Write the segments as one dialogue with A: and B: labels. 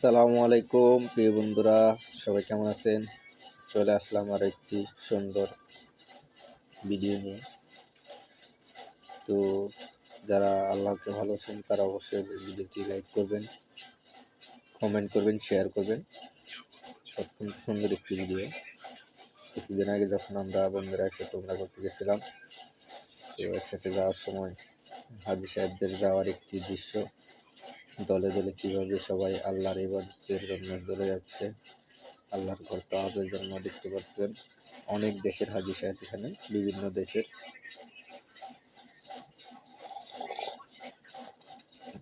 A: সালামু আলাইকুম, প্রিয় বন্ধুরা, সবাই কেমন আছেন? চলে আসলাম আর একটি সুন্দর ভিডিও নিয়ে। তো যারা আল্লাহকে ভালোবাসেন, তারা অবশ্যই ভিডিওটি লাইক করবেন কমেন্ট করবেন শেয়ার করবেন। অত্যন্ত সুন্দর একটি ভিডিও কিছুদিন আগে যখন আমরা বন্ধুরা একসাথে তোমরা করতে গেছিলাম, তো একসাথে যাওয়ার সময় হাজি সাহেবদের যাওয়ার একটি দৃশ্য দলে দলে কীভাবে সবাই আল্লাহর ইবাদতের জন্য চলে যাচ্ছে, আল্লাহর ঘর তাওয়াবের জন্য দেখতে পাচ্ছেন। অনেক দেশের হাজি সাহেব এখানে, বিভিন্ন দেশের।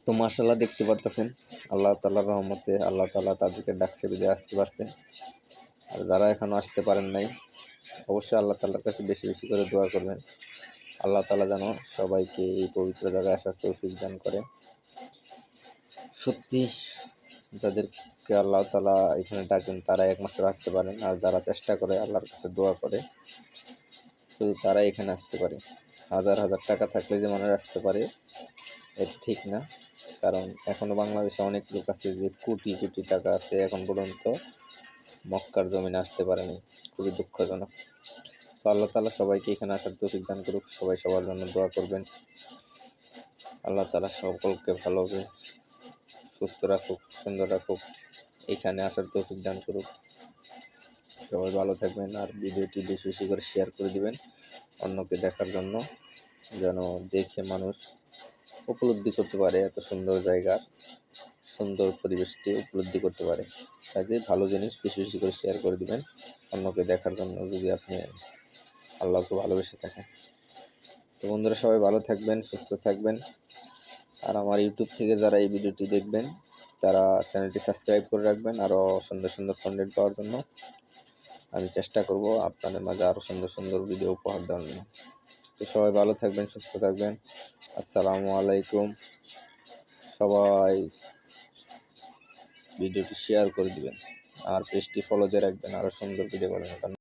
A: তো মার্শাল্লাহ দেখতে পারতেছেন, আল্লাহ তালার রহমতে আল্লাহ তালা তাদেরকে ডাকছে বিদে আসতে পারছে। আর যারা এখনও আসতে পারেন নাই, অবশ্যই আল্লাহ তালার কাছে বেশি বেশি করে দোয়া করবেন। আল্লাহ তালা যেন সবাইকে এই পবিত্র জায়গায় আসার তৌফিক দান করে। সত্যি যাদেরকে আল্লাহ তালা এখানে ডাকেন তারা একমাত্র আসতে পারেন। আর যারা চেষ্টা করে, আল্লাহর কাছে দোয়া করে, শুধু তারাই এখানে আসতে পারে। হাজার হাজার টাকা থাকলে যে মানুষ আসতে পারে, এটা ঠিক না। কারণ এখনও বাংলাদেশে অনেক লোক আছে যে কোটি কোটি টাকা আছে এখন পর্যন্ত মক্কার জমিনে আসতে পারেনি। খুবই দুঃখজনক। তো আল্লাহ তালা সবাইকে এখানে আসার তৌফিক দান করুক। সবাই সবার জন্য দোয়া করবেন। আল্লাহ তালা সকলকে ভালোভাবে সুস্থ রাখুক সুন্দর রাখুক এখানে আসার তৌফিক দান করুক। সবাই ভালো থাকবেন আর ভিডিওটি বেশি বেশি করে শেয়ার করে দিবেন অন্যকে দেখার জন্য, যেন দেখে মানুষ উপলব্ধি করতে পারে এত সুন্দর জায়গা, সুন্দর পরিবেশটি উপলব্ধি করতে পারে। কাজে ভালো জিনিস বেশি বেশি করে শেয়ার করে দিবেন, অন্যকে দেখার জন্য যদি আপনি আল্লাহকে ভালোবেসে থাকেন। তো বন্ধুরা সবাই ভালো থাকবেন, সুস্থ থাকবেন। আর আমার ইউটিউব থেকে যারা এই ভিডিওটি দেখবেন, তারা চ্যানেলটি সাবস্ক্রাইব করে রাখবেন আরও সুন্দর সুন্দর কন্টেন্ট পাওয়ার জন্য। আমি চেষ্টা করব আপনাদের মাঝে আরও সুন্দর সুন্দর ভিডিও উপহার দেওয়ার জন্য। তো সবাই ভালো থাকবেন, সুস্থ থাকবেন। আসসালামু আলাইকুম। সবাই ভিডিওটি শেয়ার করে দিবেন। আর পেজটি ফলো দিয়ে রাখবেন আরও সুন্দর ভিডিও করার